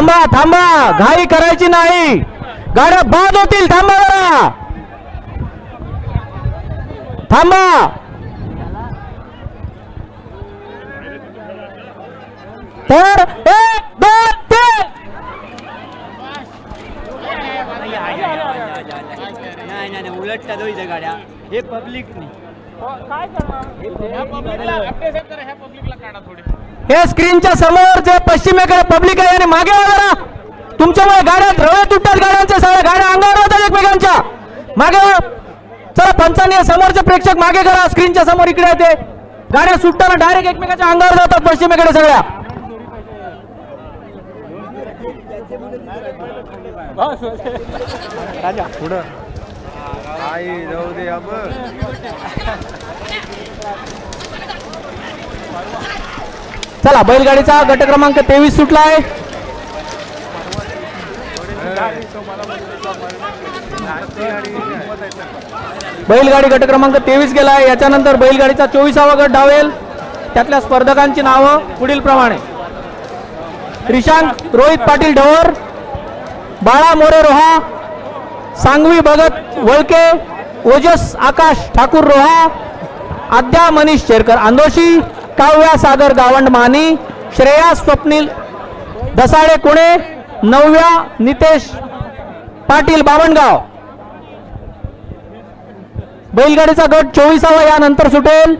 थांबा थांबा. घाई करायची नाही. गाड्या बाद होतील. थांबा जरा. थांबा. तर एक दोन तीन. नाही उलटतात गाड्या. हे पब्लिक नाही. हे स्क्रीनच्या समोर जे पश्चिमेकडे पब्लिक आहे आणि मागे जरा तुमच्यामुळे गाड्यात रवे तुटतात गाड्यांच्या सगळ्या गाड्या अंगावर होतात एकमेकांच्या. मागे. चला पंचाने समोरचे प्रेक्षक मागे करा स्क्रीनच्या समोर इकडे येते. गाड्या सुटताना डायरेक्ट एकमेकांच्या अंगावर जातात पश्चिमेकडे सगळ्या. आई जाऊ दे अब। चला बैलगाडीचा गट क्रमांक तेवीस सुटला आहे बैलगाडी गट क्रमांक तेवीस गेला आहे याच्यानंतर बैलगाडीचा चोवीसावा गट धावेल. त्यातल्या स्पर्धकांची नावं पुढील प्रमाणे. रिशांत रोहित पाटील ढवर बाळा मोरे रोहा सांगवी भगत वळके ओजस आकाश ठाकूर रोहा आद्या मनीष शेरकर आंदोशी काव्या सागर गावंड मानी श्रेया स्वप्नील दसाडे कुणे नवव्या नितेश पाटील बावनगाव. बैलगाडीचा गट चोवीसावा यानंतर सुटेल.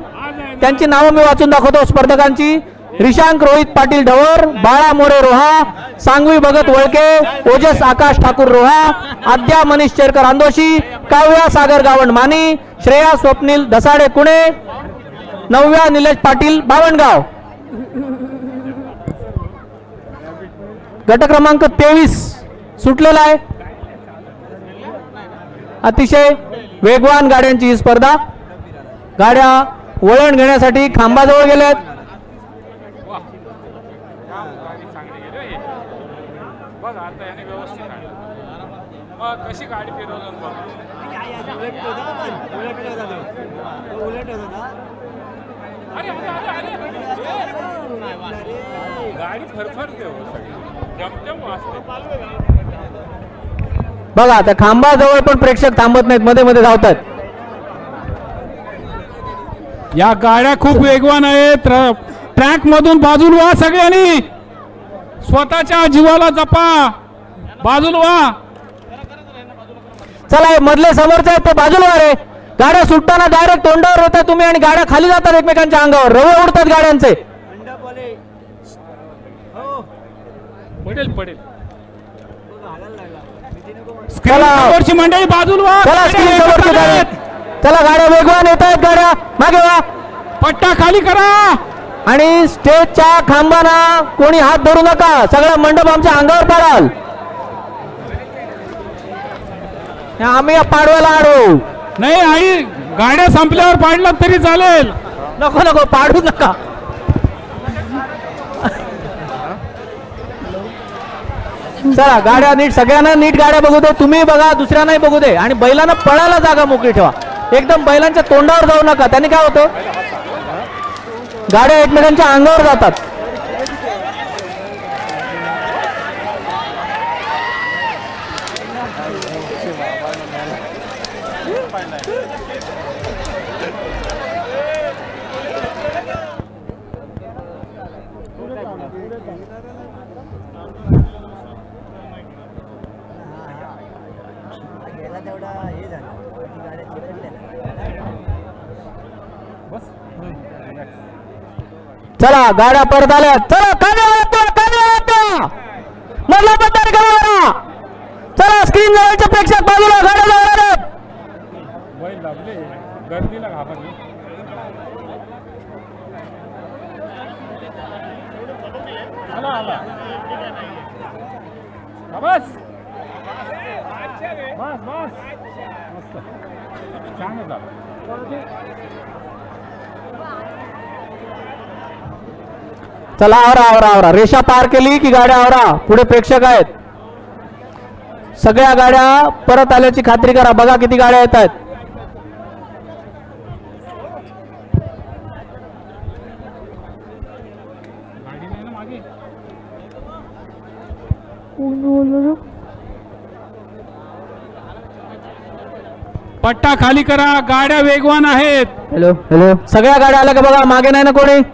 त्यांची नावं मी वाचून दाखवतो स्पर्धकांची. रिशांक रोहित पाटील ढवर बाळा मोरे रोहा सांगवी भगत वळके ओजस आकाश ठाकूर रोहा आद्या मनीष चेरकर आंदोशी काव्या सागर गावंड मानी श्रेया स्वप्नील दसाडे कुणे नवव्या निलेश पाटील बावणगाव गट क्रमांक तेवीस सुटलेला आहे. अतिशय वेगवान गाड्यांची ही स्पर्धा. गाड्या वळण घेण्यासाठी खांबाजवळ गेल्यात आहेत आता याने व्यवस्थित आहे. मग कशी गाडी फिरवलं बघ? उलट होता पण उलट होता तो तो उलट होता ना अरे अरे अरे अरे गाडी फरफरते हो सगळी. जमजम वाजते. बघा त्या खांबाजवळ पण प्रेक्षक थांबत नाहीत मध्ये मध्ये धावतात. या गाड्या खूप वेगवान आहेत. ट्रॅक मधून बाजूला व्हा सगळ्यांनी. स्वतःच्या जीवाला जपा. बाजूला व्हा. चला मधले समोरचे आहेत ते बाजूला रे गाड्या सुटताना डायरेक्ट तोंडावर येतात तुम्ही आणि गाड्या खाली जातात एकमेकांच्या अंगावर. रवे उडतात गाड्यांचे. पडेल पडेल. समोरची मंडळी बाजूला व्हा. चला स्क्रीन समोरची गाडी चला गाड्या वेगवान येत आहेत गाड्या. मागे वा पट्टा खाली करा. आणि स्टेजच्या खांबाना कोणी हात धरू नका. सगळा मंडप आमच्या अंगावर पाडाल. आम्ही पाडव्याला अडवू नाही आई गाड्या संपल्यावर पाडलं तरी चालेल. नको नको पाडू नका. चला गाड्या नीट सगळ्यांना नीट गाड्या बघू दे. तुम्ही बघा दुसऱ्यांनाही बघू दे. आणि बैलांना पळायला जागा मोकळी ठेवा. एकदम बैलांच्या तोंडावर जाऊ नका. त्यांनी काय होतं? गाड्या एकमेकांच्या अंगावर जातात. गेला तेवढा हे झालं बाकी गाड्या चिकटल्या चला गाड्या परत आल्या. चला कमी होत्या कमी मधला करा चला स्क्रीन जवळच्या प्रेक्षक बाजूला गाड्या जवळ गर्दीला घाबरली. बस बस बस. मस्त. छान झालं. चला आवरा आवरा आवरा. रेषा पार केली की गाड्या आवरा. पुढे प्रेक्षक आहेत. सगळ्या गाड्या परत आल्याची खात्री करा. बघा किती गाड्या येत आहेत. पट्टा खाली करा. गाड्या वेगवान आहेत. हॅलो हॅलो सगळ्या गाड्या आल्या का बघा? मागे नाही ना कोणी?